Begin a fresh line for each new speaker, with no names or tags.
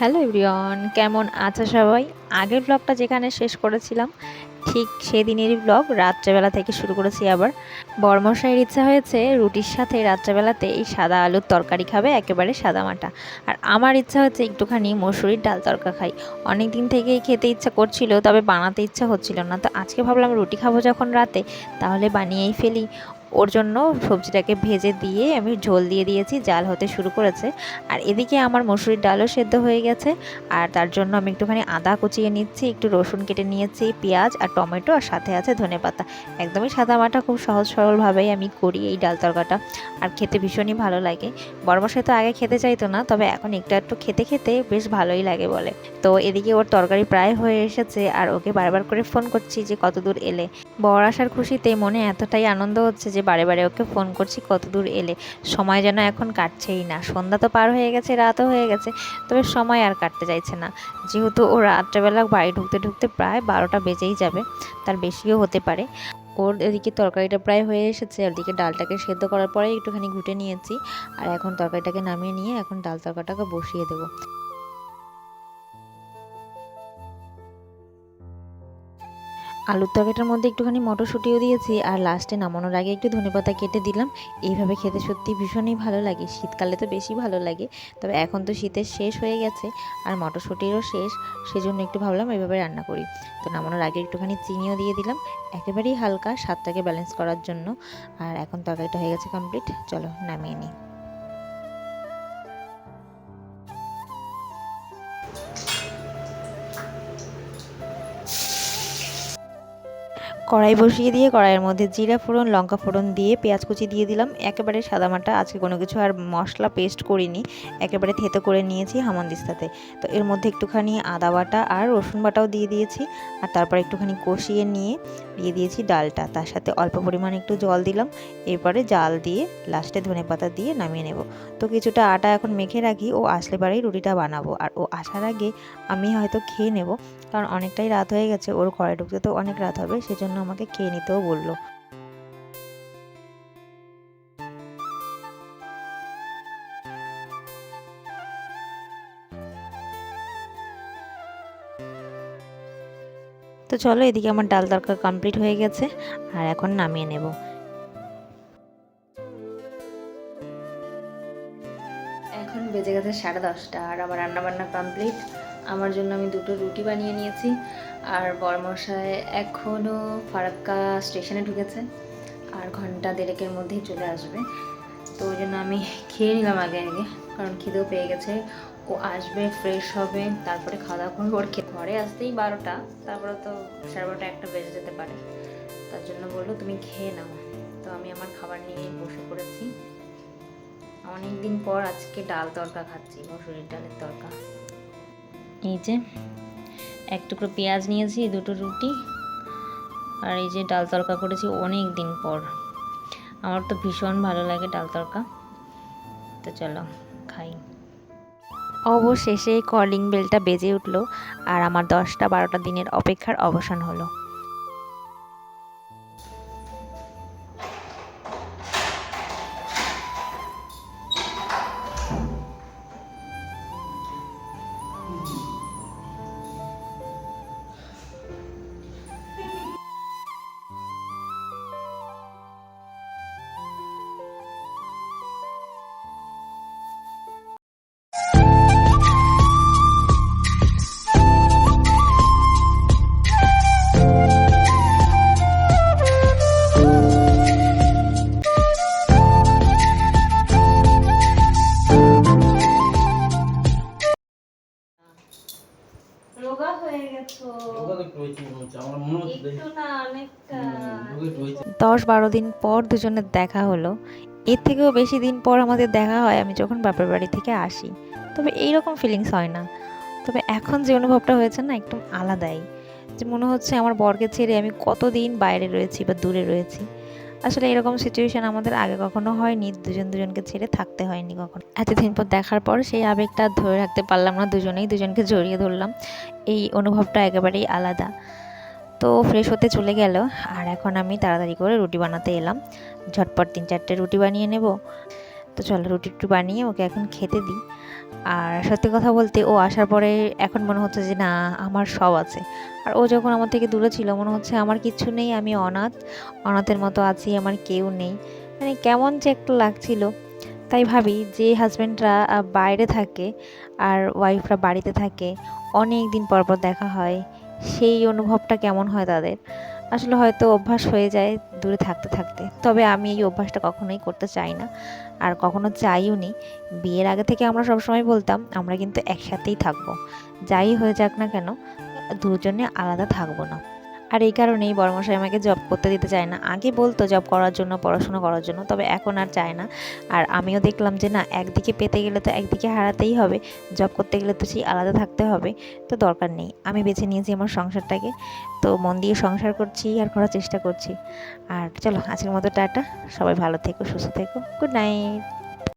Hello everyone, কেমন আছো সবাই? আগের ব্লগটা যেখানে শেষ করেছিলাম, ঠিক সেদিনেরই ব্লগ রাত্রেবেলা থেকে শুরু করেছি আবার। বর্মশাইয়ের ইচ্ছা হয়েছে রুটির সাথে রাত্রেবেলাতে এই সাদা আলুর তরকারি খাবে, একেবারে সাদা মাটা। আর আমার ইচ্ছা হচ্ছে একটুখানি মসুরির ডাল তরকা খাই। অনেক দিন থেকেই খেতে ইচ্ছা করছিল, তবে বানাতে ইচ্ছা হচ্ছিল না। তো আজকে ভাবলাম রুটি খাব যখন রাতে, তাহলে বানিয়েই ফেলি। ওর জন্য সবজিটাকে ভেজে দিয়ে আমি ঝোল দিয়ে দিয়েছি, জাল হতে শুরু করেছে। আর এদিকে আমার মসুরির ডালও সেদ্ধ হয়ে গেছে। আর তার জন্য আমি একটুখানি আদা কুচিয়ে নিচ্ছি, একটু রসুন কেটে নিয়েছি, পেঁয়াজ আর টমেটো আর সাথে আছে ধনে পাতা। একদমই সাদা মাটা খুব সহজ সরলভাবেই আমি করি এই ডাল তরকাটা। আর খেতে ভীষণই ভালো লাগে। বর্মশাই তো আগে খেতে চাইতো না, তবে এখন একটু একটু খেতে খেতে বেশ ভালোই লাগে বলে। তো এদিকে ওর তরকারি প্রায় হয়ে এসেছে, আর ওকে বারবার করে ফোন করছি যে কত দূর এলে। বর আসার খুশিতে মনে এতটাই আনন্দ হচ্ছে যে বারে বারে ওকে ফোন করছি, কত দূর এলে? সময় যেন এখন কাটছেই না। সন্ধ্যা তো পার হয়ে গেছে, রাতও হয়ে গেছে, তবে সময় আর কাটতে চাইছে না। যেহেতু ও রাত্রেবেলা বাড়ি ঢুকতে ঢুকতে প্রায় বারোটা বেজেই যাবে, তার বেশিও হতে পারে। ওর এদিকে তরকারিটা প্রায় হয়ে এসেছে, ওদিকে ডালটাকে সেদ্ধ করার পরে একটুখানি ঘুটে নিয়েছি। আর এখন তরকারিটাকে নামিয়ে নিয়ে এখন ডাল তরকারিটাকে বসিয়ে দেবো। আলুর তরকারিটার মধ্যে একটুখানি মটরশুঁটিও দিয়েছি আর লাস্টে নামানোর আগে একটু ধনেপাতা কেটে দিলাম। এইভাবে খেতে সত্যি ভীষণই ভালো লাগে। শীতকালে তো বেশি ভালো লাগে। তবে এখন তো শীতের শেষ হয়ে গেছে আর মটরশুঁটিরও শেষ, সেজন্য একটু ভাবলাম এইভাবে রান্না করি। তো নামানোর আগে একটুখানি চিনিও দিয়ে দিলাম। একেবারেই হালকা, স্বাদটাকে ব্যালেন্স করার জন্য। আর এখন তরকারিটা হয়ে গেছে কমপ্লিট চলো নামিয়ে নিই। কড়াই বসিয়ে দিয়ে কড়াইয়ের মধ্যে জিরা ফোড়ন, লঙ্কা ফোড়ন দিয়ে পেঁয়াজ কুচি দিয়ে দিলাম। একেবারে সাদামাটা আজকে কোনো কিছু আর মশলা পেস্ট করিনি। একেবারে থেতো করে নিয়েছি হামানদিস্তাতে। তো এর মধ্যে একটুখানি আদা বাটা আর রসুন বাটাও দিয়ে দিয়েছি। আর তারপর একটুখানি কষিয়ে নিয়ে দিয়ে দিয়েছি ডালটা। তার সাথে অল্প পরিমাণে একটু জল দিলাম। এরপরে জাল দিয়ে লাস্টে ধনে পাতা দিয়ে নামিয়ে নেব। তো কিছুটা আটা এখন মেখে রাখি, ও আসলে পরেই রুটিটা বানাবো। আর ও আসার আগে আমি হয়তো খেয়ে নেব, কারণ অনেকটাই রাত হয়ে গেছে। ওর ঘরে ঢুকতে তো অনেক রাত হবে, সেজন্য আমাকে খেয়ে নিতেও বলল। তো চলো এদিকে আমার ডাল তরকা কমপ্লিট হয়ে গেছে, আর এখন নামিয়ে নেব। এখন বেজে গেছে সাড়ে দশটা, আর আমার রান্নাবান্না কমপ্লিট আমার জন্য আমি দুটো রুটি বানিয়ে নিয়েছি। আর বরমশায় এখনও ফারাক্কা স্টেশনে ঢুকেছে। আর ঘণ্টা দেড়েকের মধ্যেই চলে আসবে। তো ওই জন্য আমি খেয়ে নিলাম আগে আগে, কারণ খিদেও পেয়ে গেছে। ও আসবে ফ্রেশ হবে, তারপরে খাওয়া দাওয়া করবে। ওর খেতে ঘরে আসতেই বারোটা, তারপরে তো সাড়ে বারোটা একটা বেজে যেতে পারে। তার জন্য বলল, তুমি খেয়ে নাও। তো আমি আমার খাবার নিয়ে বসে পড়েছি। অনেক দিন পর আজকে ডাল তরকা খাচ্ছি, মসুরির ডালের তরকা। এই যে এক টুকরো পেঁয়াজ নিয়েছি, দুটো রুটি আর এই যে ডাল তরকা করেছি অনেক দিন পর। আমার তো ভীষণ ভালো লাগে ডাল তরকা তো চলো, খাই। অবশেষে কলিং বেলটা বেজে উঠল আর আমার দশটা বারোটা দিনের অপেক্ষার অবসান হলো। দশ বারো দিন পর দুজনের দেখা হলো। এর থেকেও বেশি দিন পর আমাদের দেখা হয় আমি যখন বাপের বাড়ি থেকে আসি। তবে এইরকম ফিলিংস হয় না। তবে এখন যে অনুভবটা হয়েছে না একদম আলাদাই। যে মনে হচ্ছে আমার বরকে ছেড়ে আমি কতদিন বাইরে রয়েছি বা দূরে রয়েছি। আসলে এরকম সিচুয়েশন আমাদের আগে কখনো হয়নি দুজন দুজনকে ছেড়ে থাকতে হয়নি কখনো। এতদিন পর দেখার পর সেই আবেগটা ধরে রাখতে পারলাম না দুজনেই দুজনকে জড়িয়ে ধরলাম। এই অনুভবটা একেবারেই আলাদা। তো ফ্রেশ হতে চলে গেল। আর এখন আমি তাড়াতাড়ি করে রুটি বানাতে এলাম। ঝটপট তিন চারটে রুটি বানিয়ে নেব। তো চলো রুটি একটু বানিয়ে ওকে এখন খেতে দিই। আর সত্যি কথা বলতে ও আসার পরে এখন মনে হচ্ছে যে, না, আমার সব আছে। আর ও যখন আমার থেকে দূরে ছিল, মনে হচ্ছে আমার কিছু নেই, আমি অনাথ। অনাথের মতো আছি, আমার কেউ নেই। মানে কেমন যে একটা লাগছিল। তাই ভাবি যে হাজব্যান্ডরা বাইরে থাকে আর ওয়াইফরা বাড়িতে থাকে অনেক দিন পর পর দেখা হয়। সেই অনুভবটা কেমন হয় তাদের? আসলে হয়তো অভ্যাস হয়ে যায় দূরে থাকতে থাকতে। তবে আমি এই অভ্যাসটা কখনোই করতে চাই না। আর কখনো চাইও নি। বিয়ের আগে থেকে আমরা সবসময় বলতাম, আমরা কিন্তু একসাথেই থাকব। যাই হয়ে যাক না কেন, দুজনে আলাদা থাকব না। আর এই কারণেই বড়মশাই আমাকে জব করতে দিতে চায় না। আগে বলতো জব করার জন্য, পড়াশোনা করার জন্য, তবে এখন আর চায় না। আর আমিও দেখলাম যে না, একদিকে পেতে গেলে তো একদিকে হারাতেই হবে। জব করতে গেলে তো সেই আলাদা থাকতে হবে, তো দরকার নেই। আমি বেছে নিয়েছি আমার সংসারটাকে, তো মন দিয়ে সংসার করছি, আর করার চেষ্টা করছি। আর চলো, আজকের মতো টাটা। সবাই ভালো থেকো, সুস্থ থেকো। Good night